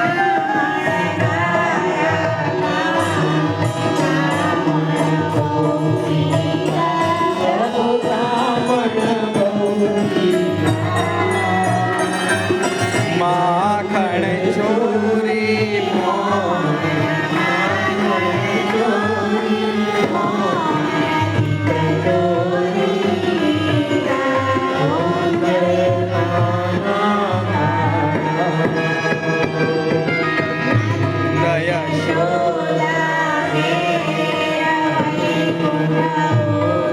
Amen. Thank you.